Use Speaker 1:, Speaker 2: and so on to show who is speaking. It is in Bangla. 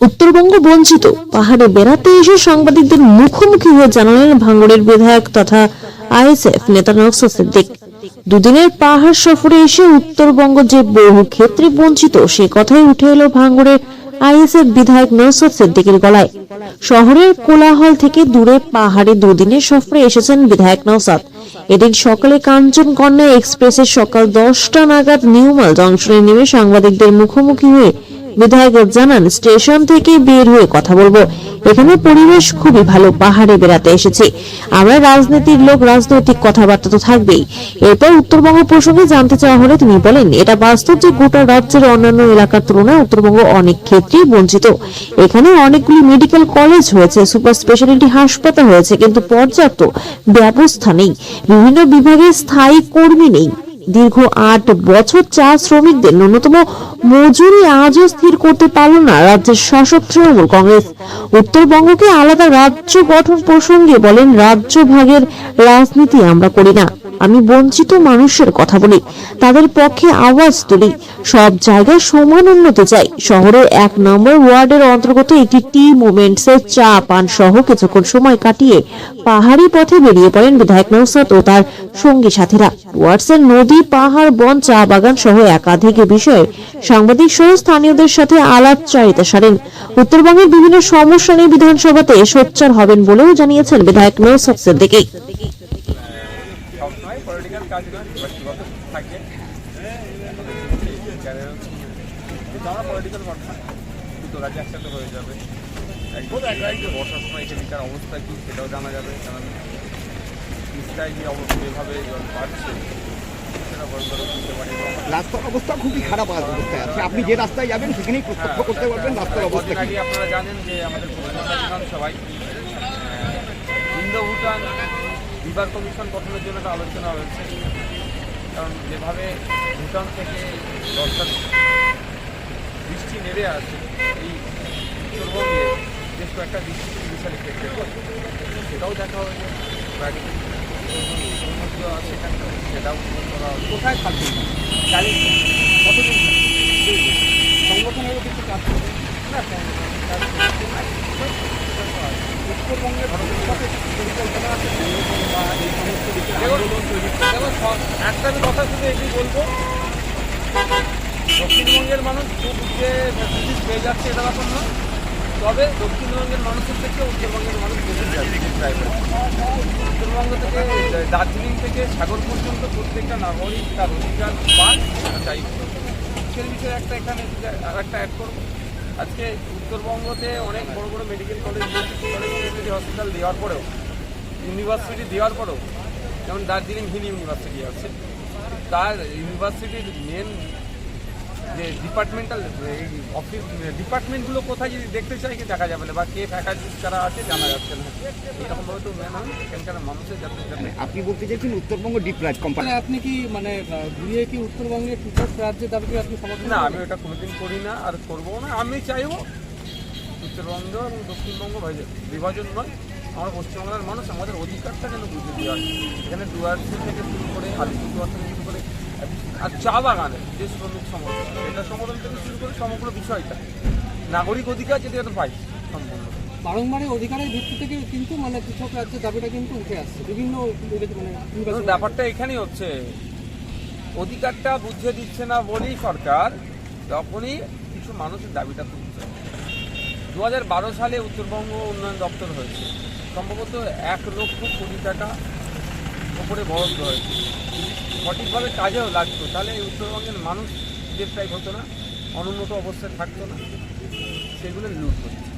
Speaker 1: উত্তরবঙ্গ বঞ্চিত। পাহাড়ে বেড়াতে এসে সাংবাদিকদের মুখোমুখি হয়ে জানালেন ভাঙ্গড়ের বিধায়ক তথা আইএসএফ নেতা সিদ্দিক। দুদিনের পাহাড় সফরে এসে উত্তরবঙ্গ যে বহু ক্ষেত্রে বঞ্চিত, সে কথাই উঠে এলো ভাঙ্গড়ের আইএসএফ বিধায়ক নওসাদ সিদ্দিকের গলায়। শহরের কোলাহল থেকে দূরে পাহাড়ে দুদিনের সফরে এসেছেন বিধায়ক নওসাদ এদিন সকালে কাঞ্চনকন্যা এক্সপ্রেসের সকাল দশটা নাগাদ নিউমাল জংশনে নেমে সাংবাদিকদের মুখোমুখি হয়ে বিধায়ক জানান, স্টেশন থেকে বের হয়ে কথা বলব। এখানে পরিবেশ খুবই ভালো, পাহাড়ে বেড়াতে এসেছি। আমরা রাজনীতির লোক, রাজনৈতিক কথাবার্তা তো থাকবেই। এরপর উত্তরবঙ্গ প্রসঙ্গে জানতে চাওয়া হলে তিনি বলেন, এটা বাস্তব যে গোটা রাজ্যের অন্যান্য এলাকার তুলনায় উত্তরবঙ্গ অনেক ক্ষেত্রেই বঞ্চিত। এখানে অনেকগুলি মেডিকেল কলেজ হয়েছে, সুপার স্পেশালিটি হাসপাতাল হয়েছে, কিন্তু পর্যাপ্ত ব্যবস্থা নেই। বিভিন্ন বিভাগে স্থায়ী কর্মী নেই। দীর্ঘ আট বছর চা শ্রমিকদের ন্যূনতম মজুরি আজও স্থির করতে পারল না রাজ্যের শাসক তৃণমূল কংগ্রেস। উত্তরবঙ্গকে আলাদা রাজ্য গঠন প্রসঙ্গে বলেন, রাজ্য ভাগের রাজনীতি আমরা করি না। আমি বঞ্চিত মানুষের কথা বলি। তাদের পক্ষে আওয়াজ তুলি। সব জায়গায় সমান উন্নতি চাই। শহরের এক নম্বর ওয়ার্ডের অন্তর্গত একটি টি মুভমেন্টস এর চা, পান সহ কিছুক্ষণ সময় কাটিয়ে পাহাড়ি পথে বেরিয়ে পড়েন বিধায়ক নৌসাদ ও তার সঙ্গী সাথীরা। ওয়ার্ডসের নদী, পাহাড়, বন, চা বাগান সহ একাধিক বিষয়ে সাংবাদিক সহ স্থানীয়দের সাথে আলাপ আলাপচারিতা সারেন। উত্তরবঙ্গের বিভিন্ন সমস্যা নিয়ে বিধানসভাতে সোচ্চার হবেন বলেও জানিয়েছেন বিধায়ক নৌসাদ সিদ্দিকী।
Speaker 2: সবসময় পলিটিক্যাল কাজ নয় ব্যক্তিগত থাকে। আমরা পলিটিক্যাল ঘটনা দুটো কাজে একসাথে হয়ে যাবে একদম। বর্ষার সময় এখানকার অবস্থা কী সেটাও জানা যাবে কারণ তিস্তায় যে অবস্থা যেভাবে জল বাড়ছে এবং
Speaker 3: রাস্তার অবস্থা খুবই খারাপ অবস্থায় আছে। আপনি যে রাস্তায় যাবেন সেখানেই প্রত্যক্ষ করতে পারবেন রাস্তার অবস্থা
Speaker 2: কদিন আপনারা জানেন যে আমাদের সবাই ইন্দো ভুটান রিভার কমিশন গঠনের জন্য একটা আলোচনা হয়েছে। কারণ যেভাবে ভুটান থেকে বর্ষার বৃষ্টি নেমে আসে, এই উত্তরবঙ্গে বেশ কয়েকটা বৃষ্টি বিশাল এফেক্টেড সেটাও দেখা হয়েছে। সেটাও করা
Speaker 3: কোথায় কিছু কাজ করবেন
Speaker 2: না কাজ
Speaker 3: উত্তরবঙ্গের ভবিষ্যতে পরিকল্পনা আছে বা এই সমস্ত দিকের আন্দোলন তৈরি
Speaker 2: একটা কথা শুধু এটাই বলব দক্ষিণবঙ্গের মানুষ খুব যে ফ্যাসিলিটিস পেয়ে যাচ্ছে এটা ব্যাপার নয়। তবে দক্ষিণবঙ্গের মানুষের থেকে উত্তরবঙ্গের মানুষ বেশি উত্তরবঙ্গ থেকে, দার্জিলিং থেকে, সাগর পর্যন্ত প্রত্যেকটা নাগরিক তার অধিকার পান চাই। সেই বিষয়ে একটা এখানে আর একটা অ্যাড করব। আজকে উত্তরবঙ্গতে অনেক বড় বড় মেডিকেল কলেজ ইউনিভার্সিটি হসপিটাল দেওয়ার পরেও ইউনিভার্সিটি দেওয়ার পরেও, যেমন দার্জিলিং হিল ইউনিভার্সিটি আছে, তার ইউনিভার্সিটির মেন যে ডিপার্টমেন্টাল অফিস ডিপার্টমেন্টগুলো কোথায় যদি দেখতে চাই কি দেখা যাবে না? বা কে ফ্যাকাল্টি যারা আছে জানা যাচ্ছে না। এরকমভাবে তো মেন হয় এখানকার মানুষের যাতে যাতে
Speaker 3: আপনি বলতে চাইছেন উত্তরবঙ্গ ডিপ রাজ কোম্পানি
Speaker 4: মানে আপনি কি মানে ঘুরিয়ে কি উত্তরবঙ্গের পৃথক রাজ্যের দাবিকে আপনি সমর্থন
Speaker 2: না আমি ওটা কোনোদিন করি না আর করব না। আমি চাইব উত্তরবঙ্গ এবং দক্ষিণবঙ্গ বিভাজন নয়। আমরা পশ্চিমবাংলার মানুষ আমাদের অধিকারটা যেন বুঝে দেওয়া এখানে ডুয়ার্সি থেকে শুরু করে আলিপুরদুয়ার থেকে আর চা বাগানের যে শ্রমিক সমর্থন এটা সমর্থন থেকে শুরু করে সমগ্র বিষয়টা। নাগরিক অধিকার যেটা যেন পাই সম্পূর্ণ।
Speaker 4: বারংবার এই অধিকারের ভিত্তি থেকে কিন্তু মানে পৃথক রাজ্যের দাবিটা কিন্তু উঠে আসছে বিভিন্ন মানে
Speaker 2: এখন ব্যাপারটা এখানেই হচ্ছে। অধিকারটা বুঝিয়ে দিচ্ছে না বলেই সরকার তখনই কিছু মানুষের দাবিটা তুলছে। দু হাজার বারো সালে উত্তরবঙ্গ উন্নয়ন দপ্তর হয়েছে। সম্ভবত এক লক্ষ কোটি টাকা ওপরে বরফ রয়েছে সঠিকভাবে কাজেও লাগতো। তাহলে এই উত্তরবঙ্গের মানুষ ডিপ্রাইভ হতো না, অনুন্নত অবস্থায় থাকতো না। সেগুলো লুট হচ্ছে